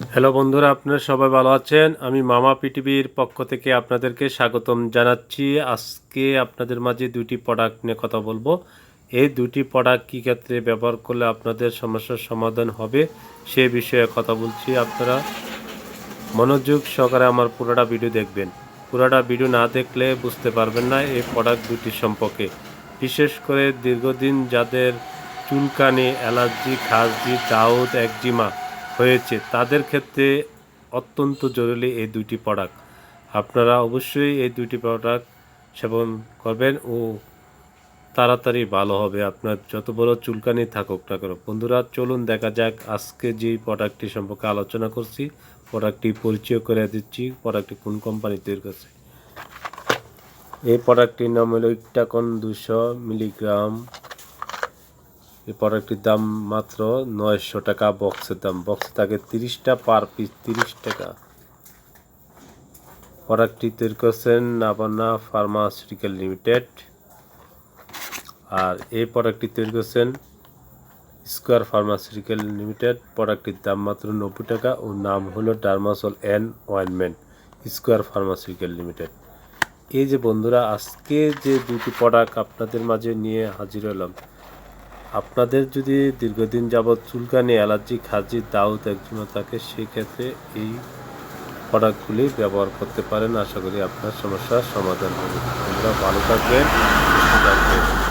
Hello বন্ধুরা, আপনারা সবাই ভালো আছেন? আমি মামা পিটিভির পক্ষ থেকে আপনাদেরকে স্বাগতম জানাচ্ছি। আজকে আপনাদের মাঝে দুটি প্রোডাক্ট নিয়ে কথা বলব। এই দুটি প্রোডাক্ট কী ক্ষেত্রে ব্যবহার করলে আপনাদের সমস্যার সমাধান হবে সে বিষয়ে কথা বলছি। আপনারা মনোযোগ সহকারে আমার পুরোটা ভিডিও দেখবেন। পুরোটা ভিডিও না দেখলে বুঝতে পারবেন না এই প্রোডাক্ট দুটি সম্পর্কে। বিশেষ করে দীর্ঘদিন যাদের চুলকানি, অ্যালার্জি খাসজি দাউদ, একজিমা হয়েছে। তাদের ক্ষেত্রে অত্যন্ত জরুরি এই দুটি প্রোডাক্ট আপনারা অবশ্যই এই দুটি প্রোডাক্ট সেবন করবেন ও তাড়াতাড়ি ভালো হবে। আপনার যত বড় চুলকানি থাকুক না কেন। বন্ধুরা, চলুন দেখা যাক আজকে যে প্রোডাক্টটি সম্পর্কে আলোচনা করছি। প্রোডাক্টটি পরিচয় করে দিচ্ছি। প্রোডাক্টটি কোন কোম্পানি তৈরি করছে? এই প্রোডাক্টটির নাম হলো ইকটাকন দুশো মিলিগ্রাম। এই প্রোডাক্টটির দাম মাত্র নয়শো টাকা বক্সের দাম। বক্সে থাকে তিরিশটা পার পিস তিরিশ টাকা। প্রোডাক্টটি তৈরি করছেন নাবানা ফার্মাসিউটিক্যাল লিমিটেড আর এই প্রোডাক্টটি তৈরি করছেন স্কোয়ার ফার্মাসিউটিক্যাল লিমিটেড প্রোডাক্টটির দাম মাত্র নব্বই টাকা ও নাম হলো Dermasol and ointment Square pharmaceutical limited এই যে বন্ধুরা, আজকে যে দুটি প্রোডাক্ট আপনাদের মাঝে নিয়ে হাজির হলাম আপনাদের যদি দীর্ঘদিন যাবৎ চুলকানি, অ্যালার্জি খাজি দাউদ একজন থাকে, সেক্ষেত্রে এই প্রোডাক্টগুলি ব্যবহার করতে পারেন। আশা করি আপনার সমস্যার সমাধান হবে। আমরা ভালো থাকবেন, সুস্থ থাকবেন।